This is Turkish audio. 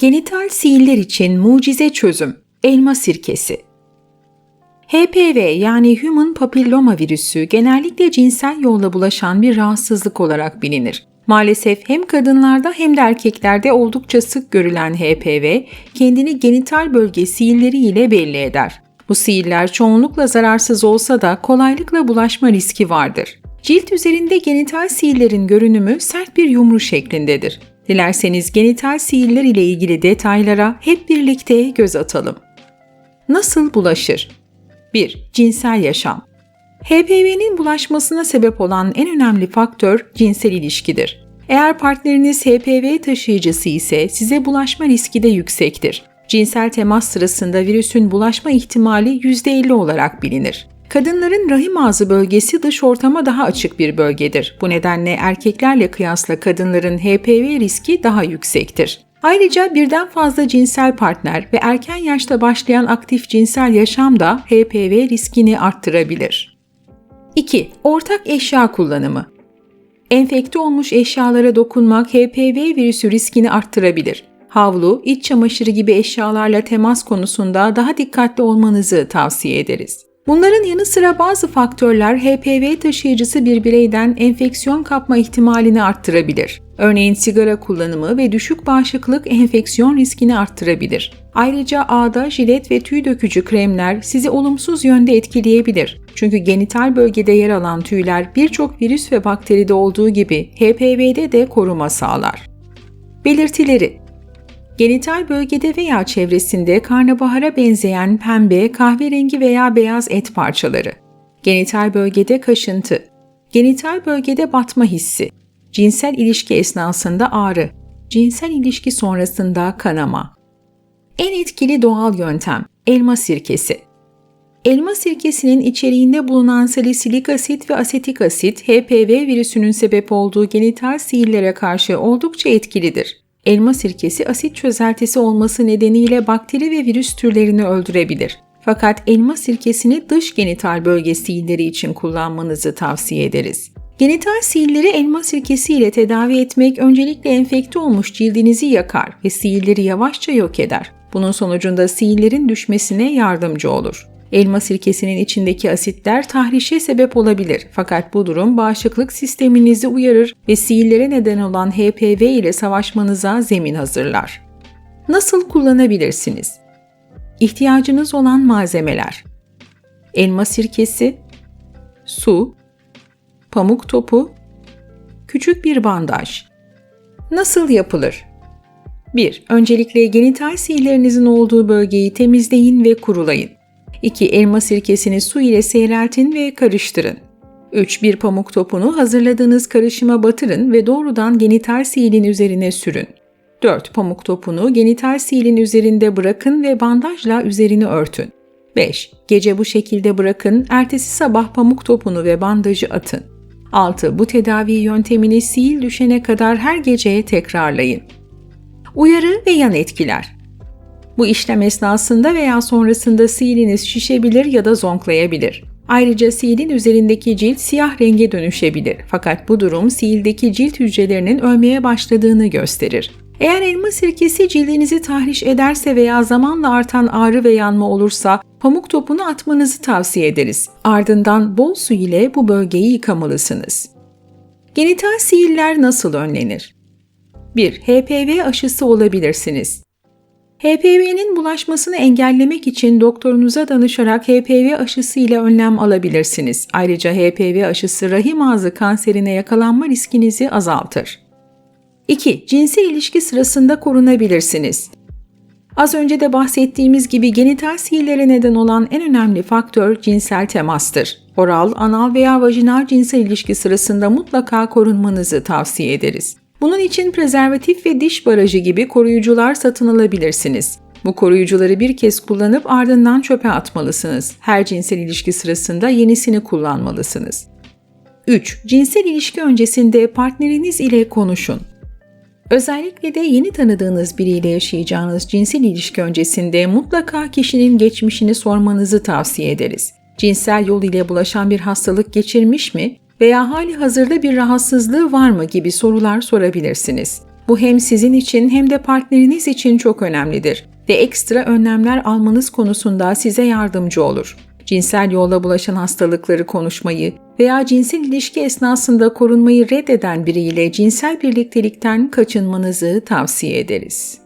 Genital sihirler için mucize çözüm. Elma sirkesi. HPV yani Human Papilloma virüsü genellikle cinsel yolla bulaşan bir rahatsızlık olarak bilinir. Maalesef hem kadınlarda hem de erkeklerde oldukça sık görülen HPV kendini genital bölge sihirleri ile belli eder. Bu sihirler çoğunlukla zararsız olsa da kolaylıkla bulaşma riski vardır. Cilt üzerinde genital sihirlerin görünümü sert bir yumru şeklindedir. Dilerseniz genital sihirler ile ilgili detaylara hep birlikte göz atalım. Nasıl bulaşır? 1. Cinsel yaşam. HPV'nin bulaşmasına sebep olan en önemli faktör cinsel ilişkidir. Eğer partneriniz HPV taşıyıcısı ise size bulaşma riski de yüksektir. Cinsel temas sırasında virüsün bulaşma ihtimali %50 olarak bilinir. Kadınların rahim ağzı bölgesi dış ortama daha açık bir bölgedir. Bu nedenle erkeklerle kıyasla kadınların HPV riski daha yüksektir. Ayrıca birden fazla cinsel partner ve erken yaşta başlayan aktif cinsel yaşam da HPV riskini arttırabilir. 2. Ortak eşya kullanımı. Enfekte olmuş eşyalara dokunmak HPV virüsü riskini arttırabilir. Havlu, iç çamaşırı gibi eşyalarla temas konusunda daha dikkatli olmanızı tavsiye ederiz. Bunların yanı sıra bazı faktörler HPV taşıyıcısı bir bireyden enfeksiyon kapma ihtimalini arttırabilir. Örneğin sigara kullanımı ve düşük bağışıklık enfeksiyon riskini arttırabilir. Ayrıca ağda jilet ve tüy dökücü kremler sizi olumsuz yönde etkileyebilir. Çünkü genital bölgede yer alan tüyler birçok virüs ve bakteride olduğu gibi HPV'de de koruma sağlar. Belirtileri Genital bölgede veya çevresinde karnabahara benzeyen pembe, kahverengi veya beyaz et parçaları. Genital bölgede kaşıntı. Genital bölgede batma hissi. Cinsel ilişki esnasında ağrı. Cinsel ilişki sonrasında kanama. En etkili doğal yöntem elma sirkesi. Elma sirkesinin içeriğinde bulunan salisilik asit ve asetik asit HPV virüsünün sebep olduğu genital sihirlere karşı oldukça etkilidir. Elma sirkesi asit çözeltisi olması nedeniyle bakteri ve virüs türlerini öldürebilir. Fakat elma sirkesini dış genital bölge sihirleri için kullanmanızı tavsiye ederiz. Genital sihirleri elma sirkesi ile tedavi etmek öncelikle enfekte olmuş cildinizi yakar ve sihirleri yavaşça yok eder. Bunun sonucunda sihirlerin düşmesine yardımcı olur. Elma sirkesinin içindeki asitler tahrişe sebep olabilir fakat bu durum bağışıklık sisteminizi uyarır ve sihirlere neden olan HPV ile savaşmanıza zemin hazırlar. Nasıl kullanabilirsiniz? İhtiyacınız olan malzemeler Elma sirkesi, su, pamuk topu, küçük bir bandaj. Nasıl yapılır? 1. Öncelikle genital sihirlerinizin olduğu bölgeyi temizleyin ve kurulayın. 2. Elma sirkesini su ile seyreltin ve karıştırın. 3. Bir pamuk topunu hazırladığınız karışıma batırın ve doğrudan genital silin üzerine sürün. 4. Pamuk topunu genital silin üzerinde bırakın ve bandajla üzerini örtün. 5. Gece bu şekilde bırakın, ertesi sabah pamuk topunu ve bandajı atın. 6. Bu tedavi yöntemini sil düşene kadar her geceye tekrarlayın. Uyarı ve yan etkiler bu işlem esnasında veya sonrasında siliniz şişebilir ya da zonklayabilir. Ayrıca silin üzerindeki cilt siyah renge dönüşebilir fakat bu durum sildeki cilt hücrelerinin ölmeye başladığını gösterir. Eğer elma sirkesi cildinizi tahriş ederse veya zamanla artan ağrı ve yanma olursa pamuk topunu atmanızı tavsiye ederiz. Ardından bol su ile bu bölgeyi yıkamalısınız. Genital sihirler nasıl önlenir? 1. HPV aşısı olabilirsiniz. HPV'nin bulaşmasını engellemek için doktorunuza danışarak HPV aşısı ile önlem alabilirsiniz. Ayrıca HPV aşısı rahim ağzı kanserine yakalanma riskinizi azaltır. 2. Cinsel ilişki sırasında korunabilirsiniz. Az önce de bahsettiğimiz gibi genital sihirlere neden olan en önemli faktör cinsel temastır. Oral, anal veya vajinal cinsel ilişki sırasında mutlaka korunmanızı tavsiye ederiz. Bunun için prezervatif ve diş barajı gibi koruyucular satın alabilirsiniz. Bu koruyucuları bir kez kullanıp ardından çöpe atmalısınız. Her cinsel ilişki sırasında yenisini kullanmalısınız. 3. Cinsel ilişki öncesinde partneriniz ile konuşun. Özellikle de yeni tanıdığınız biriyle yaşayacağınız cinsel ilişki öncesinde mutlaka kişinin geçmişini sormanızı tavsiye ederiz. Cinsel yol ile bulaşan bir hastalık geçirmiş mi veya hali hazırda bir rahatsızlığı var mı gibi sorular sorabilirsiniz. Bu hem sizin için hem de partneriniz için çok önemlidir ve ekstra önlemler almanız konusunda size yardımcı olur. Cinsel yolla bulaşan hastalıkları konuşmayı veya cinsel ilişki esnasında korunmayı reddeden biriyle cinsel birliktelikten kaçınmanızı tavsiye ederiz.